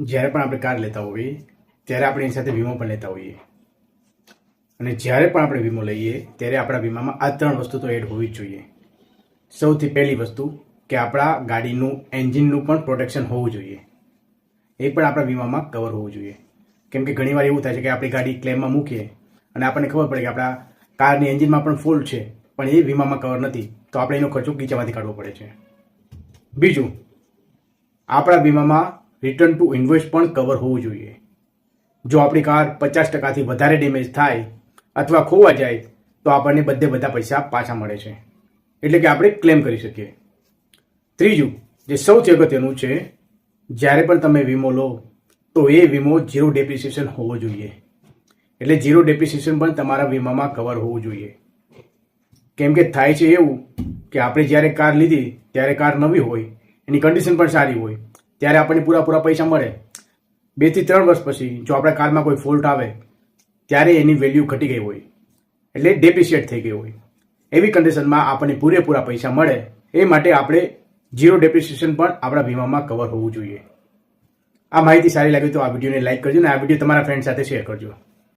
જ્યારે પણ આપણે કાર લેતા હોઈએ, ત્યારે આપણે એની સાથે વીમો પણ લેતા હોઈએ. અને જ્યારે પણ આપણે વીમો લઈએ, ત્યારે આપણા વીમામાં આ ત્રણ વસ્તુ તો એડ હોવી જ જોઈએ. સૌથી પહેલી વસ્તુ કે આપણા ગાડીનું એન્જિનનું પણ પ્રોટેક્શન હોવું જોઈએ. એ પણ આપણા વીમામાં કવર હોવું જોઈએ. કેમ કે ઘણીવાર એવું થાય છે કે આપણી ગાડી ક્લેમમાં મૂકીએ અને આપણને ખબર પડે કે આપણા કારની એન્જિનમાં પણ ફોલ્ટ છે, પણ એ વીમામાં કવર નથી, તો આપણે એનો ખર્ચો ગીચામાંથી કાઢવો પડે છે. બીજું, આપણા વીમામાં રિટર્ન ટુ ઇન્વેસ્ટ પણ કવર હોવું જોઈએ. જો આપણી કાર પચાસ ટકાથી વધારે ડેમેજ થાય અથવા ખોવા જાય, તો આપણને બધે બધા પૈસા પાછા મળે છે. એટલે કે આપણે ક્લેમ કરી શકીએ. ત્રીજું, જે સૌથી અગત્યનું છે, જ્યારે પણ તમે વીમો લો, તો એ વીમો ઝીરો ડેપ્રિસિએશન હોવો જોઈએ. એટલે ઝીરો ડેપ્રિસિએશન પણ તમારા વીમામાં કવર હોવું જોઈએ. કેમ કે થાય છે એવું કે આપણે જ્યારે કાર લીધી, ત્યારે કાર નવી હોય, એની કન્ડિશન પણ સારી હોય ત્યારે આપણને પૂરા પૂરા પૈસા મળે. બેથી ત્રણ વર્ષ પછી જો આપણા કારમાં કોઈ ફોલ્ટ આવે, ત્યારે એની વેલ્યુ ઘટી ગઈ હોય. એટલે ડેપ્રિશિએટ થઈ ગઈ હોય. એવી કન્ડિશનમાં આપણને પૂરેપૂરા પૈસા મળે, એ માટે આપણે ઝીરો ડેપ્રિસિએશન પણ આપણા વીમામાં કવર હોવું જોઈએ. આ માહિતી સારી લાગી તો આ વિડીયોને લાઇક કરજો અને આ વીડિયો તમારા ફ્રેન્ડ સાથે શેર કરજો.